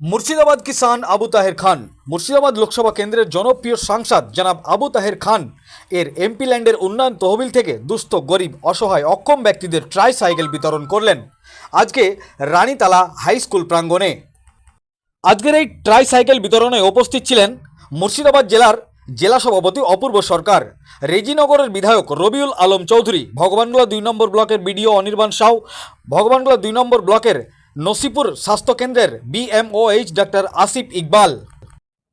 মুর্শিদাবাদ কিষান আবু তাহের খান। মুর্শিদাবাদ লোকসভা কেন্দ্রের জনপ্রিয় সাংসদ জনাব আবু তাহের খান। এর এমপি ল্যান্ডের উন্নয়ন তহবিল থেকে দুস্থ, গরিব, অসহায়, অক্ষম ব্যক্তিদের ট্রাই সাইকেল বিতরণ করলেন। আজকে রানীতালা হাই স্কুল প্রাঙ্গণে। আজকের এই ট্রাই সাইকেল বিতরণে উপস্থিত ছিলেন মুর্শিদাবাদ জেলার জেলা সভাপতি অপূর্ব সরকার, রেজিনগরের বিধায়ক রবিউল আলম চৌধুরী, ভগবানগোলা দুই নম্বর ব্লকের বিডিও অনির্বাণ সাউ, ভগবানগোলা দুই নম্বর ব্লকের নসিপুর স্বাস্থ্যকেন্দ্রের বিএমওএইচ ডাক্তার আসিফ ইকবাল।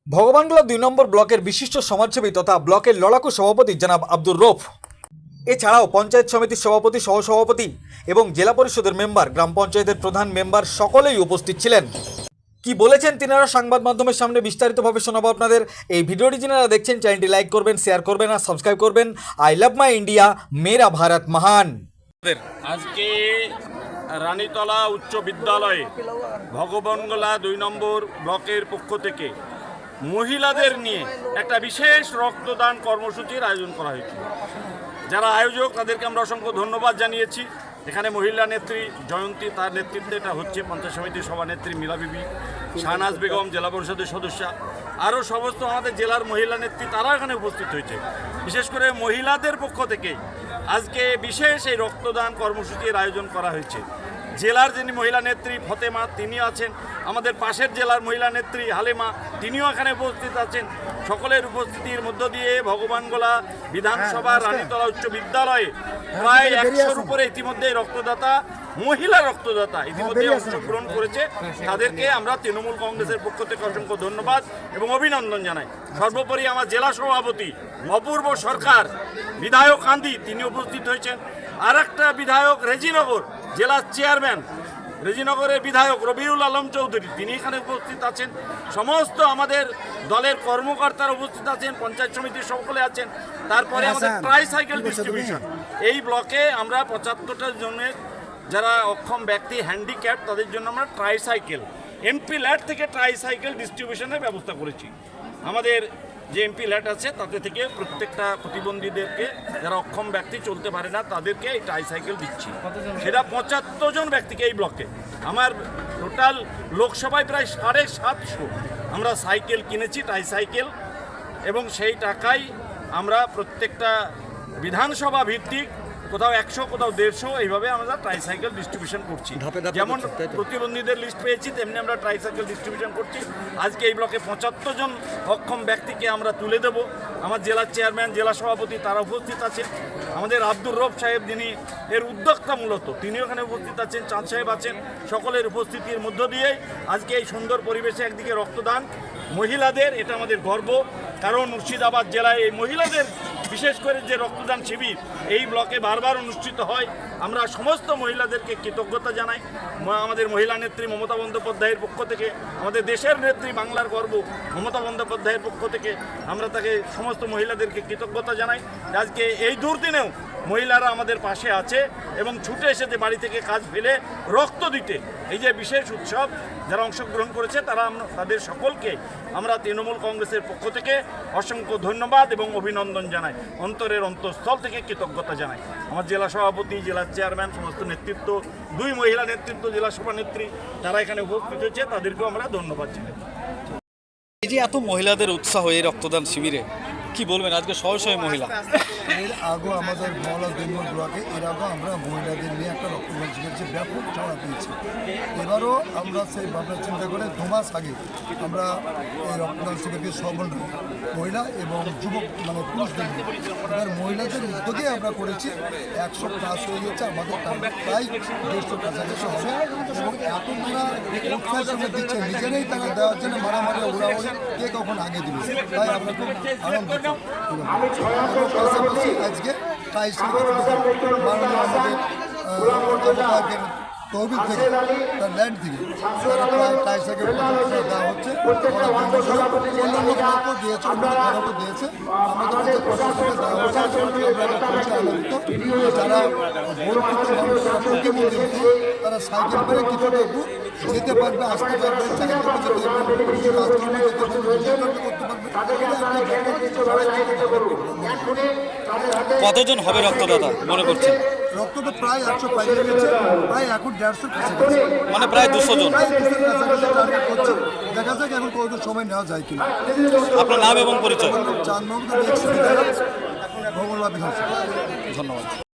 ভগবানগোলা দুই নম্বর ব্লকের বিশিষ্ট সমাজসেবী তথা ব্লকের লড়াকু সভাপতি জনাব আব্দুর রফ। এছাড়াও পঞ্চায়েত সমিতির সভাপতি, সহসভাপতি এবং জেলা পরিষদের মেম্বার, গ্রাম পঞ্চায়েতের প্রধান মেম্বার সকলেই উপস্থিত ছিলেন। কি বলেছেন তিনারা? সংবাদ মাধ্যমের সামনে বিস্তারিতভাবে শোনাবো আপনাদের। এই ভিডিওটি যিনারা দেখছেন, চ্যানেলটি লাইক করবেন, শেয়ার করবেন আর সাবস্ক্রাইব করবেন। আই লাভ মাই ইন্ডিয়া, মেরা ভারত মহান। আজকে রানীতলা উচ্চ বিদ্যালয়ে ভগবানগোলা দুই নম্বর ব্লকের পক্ষ থেকে মহিলাদের নিয়ে একটা বিশেষ রক্তদান কর্মসূচির আয়োজন করা হয়েছিল যারা আয়োজক, তাদেরকে আমরা অসংখ্য ধন্যবাদ জানিয়েছি। এখানে মহিলা নেত্রী জয়ন্তী, তার নেতৃত্বে এটা হচ্ছে পঞ্চায়েত সমিতির সভানেত্রী মীরা বিবি, শাহনাজ বেগম, জেলা পরিষদের সদস্যা, আরও সমস্ত আমাদের জেলার মহিলা নেত্রী, তারা এখানে উপস্থিত হয়েছে। বিশেষ করে মহিলাদের পক্ষ থেকে আজকে বিশেষ এই রক্তদান কর্মসূচির আয়োজন করা হয়েছে। জেলার যিনি মহিলা নেত্রী ফতেমা তিনি আছেন। আমাদের পাশের জেলার মহিলা নেত্রী হালেমা তিনিও এখানে উপস্থিত আছেন। সকলের উপস্থিতির মধ্য দিয়ে ভগবানগোলা বিধানসভা রানীতলা উচ্চ বিদ্যালয়ে প্রায় একশোর উপরে ইতিমধ্যে রক্তদাতা মহিলা রক্তদাতা ইতিমধ্যে অংশগ্রহণ করেছে। তাদেরকে আমরা তৃণমূল কংগ্রেসের পক্ষ থেকে অসংখ্য ধন্যবাদ এবং অভিনন্দন জানাই। সর্বোপরি আমার জেলা সভাপতি অপূর্ব সরকার বিধায়ক কান্দি তিনি উপস্থিত হয়েছেন। আর একটা বিধায়ক রেজিনগর জেলার চেয়ারম্যান রেজিনগরের বিধায়ক রবিউল আলম চৌধুরী তিনি এখানে উপস্থিত আছেন। সমস্ত আমাদের দলের কর্মকর্তারা উপস্থিত আছেন পঞ্চায়েত সমিতির সকলে আছেন। তারপরে আমাদের ট্রাই সাইকেল ডিস্ট্রিবিউশন এই ব্লকে আমরা পঁচাত্তরটা জনের যারা অক্ষম ব্যক্তি হ্যান্ডিক্যাপ তাদের জন্য আমরা ট্রাই সাইকেল এমপি ল্যাট থেকে ট্রাই সাইকেল ডিস্ট্রিবিউশনের ব্যবস্থা করেছি। আমাদের যে এমপি ল্যাট আছে তাতে থেকে প্রত্যেকটা প্রতিবন্ধীদেরকে যারা অক্ষম ব্যক্তি চলতে পারে না তাদেরকে এই ট্রাইসাইকেল দিচ্ছি। সেটা পঁচাত্তর জন ব্যক্তিকে এই ব্লকে আমার টোটাল লোকসভায় প্রায় সাড়ে সাতশো আমরা সাইকেল কিনেছি ট্রাইসাইকেল এবং সেই টাকাই আমরা প্রত্যেকটা বিধানসভা ভিত্তিক কোথাও একশো কোথাও দেড়শো এইভাবে আমরা ট্রাইসাইকেল ডিস্ট্রিবিউশন করছি। যেমন প্রতিবন্ধীদের লিস্ট পেয়েছি তেমনি আমরা ট্রাইসাইকেল ডিস্ট্রিবিউশন করছি। আজকে এই ব্লকে পঁচাত্তর জন অক্ষম ব্যক্তিকে আমরা তুলে দেব। আমার জেলার চেয়ারম্যান জেলা সভাপতি তারা উপস্থিত আছেন। আমাদের আব্দুর রব সাহেব যিনি এর উদ্যোক্তা মূলত তিনিও এখানে উপস্থিত আছেন চাঁদ সাহেব আছেন। সকলের উপস্থিতির মধ্য দিয়েই আজকে এই সুন্দর পরিবেশে একদিকে রক্তদান মহিলাদের, এটা আমাদের গর্ব। কারণ মুর্শিদাবাদ জেলায় এই মহিলাদের, বিশেষ করে যে রক্তদান শিবির, এই ব্লকে বারবার অনুষ্ঠিত হয়। আমরা সমস্ত মহিলাদেরকে কৃতজ্ঞতা জানাই। আমাদের মহিলা নেত্রী মমতা বন্দ্যোপাধ্যায়ের পক্ষ থেকে, আমাদের দেশের নেত্রী বাংলার গর্ব মমতা বন্দ্যোপাধ্যায়ের পক্ষ থেকে, আমরা তাকে সমস্ত মহিলাদেরকে কৃতজ্ঞতা জানাই। আজকে এই দুর্দিনেও মহিলারা আমাদের পাশে আছে এবং ছুটে এসেছে বাড়ি থেকে কাজ ফেলে রক্ত দিতে। এই যে বিশেষ উৎসব যারা অংশগ্রহণ করেছে, তারা আমরা- তাদের সকলকে আমরা তৃণমূল কংগ্রেসের পক্ষ থেকে অসংখ্য ধন্যবাদ এবং অভিনন্দন জানাই। অন্তরের অন্তঃস্থল থেকে কৃতজ্ঞতা জানাই। আমার জেলা সভাপতি জেলার চেয়ারম্যান, সমস্ত নেতৃত্ব, দুই মহিলা নেতৃত্ব, জেলা সভানেত্রী তারা এখানে উপস্থিত হয়েছে, তাদেরকেও আমরা ধন্যবাদ জানাই। এই যে এত মহিলাদের উৎসাহ এই রক্তদান শিবিরে কি বলবেন? আজকে শয়ে মহিলা। এর আগেও আমাদের মহলা দুর্মল ব্লকে, এর আগেও আমরা মহিলাদের নিয়ে একটা রক্তদান শিবির ব্যাপক চাওয়া পেয়েছি এবারও আমরা সেই ভাবনা চিন্তা করে দু মাস আগে আমরা এই রক্তদান শিবিরকে সবল মহিলা এবং যুবক মানে পুরুষদের। এবার মহিলাদের উদ্যোগে আমরা করেছি একশো প্লাস হয়ে গেছে, আমাদের প্রায় দেড়শো কাছাকাছি হবে। এবং এত তারা উৎসাহের সঙ্গে দিচ্ছে, নিজেরাই তারা দেওয়ার জন্য মারামারি উড়াউড়ি কে কখন আগে দিবে? তাই আমরা খুব আনন্দিত। এবং পাশাপাশি আজকে টাই মাননীয় আমাদের তহবিল থেকে তার ল্যান্ড থেকে। দেওয়া অন্যান্য দিয়েছে আমাদের যারা তারা সাইকেল করে কিছুটা দূর যেতে পারবে আসতে পারবে যেতে একটা কতজন হবে রক্তদাতা মনে করছেন? রক্ত তো প্রায় একশো পাইয়ে গেছে প্রায় এখন দেড়শোর কাছাকাছি। মানে প্রায় দুশো জন। প্রায় দুশোর কাছাকাছি টার্গেট করছে এখন কত সময় নেওয়া যায় কিনা? আপনার নাম এবং পরিচয়? চার নম্বর ভগোলা বিধানসভা। ধন্যবাদ।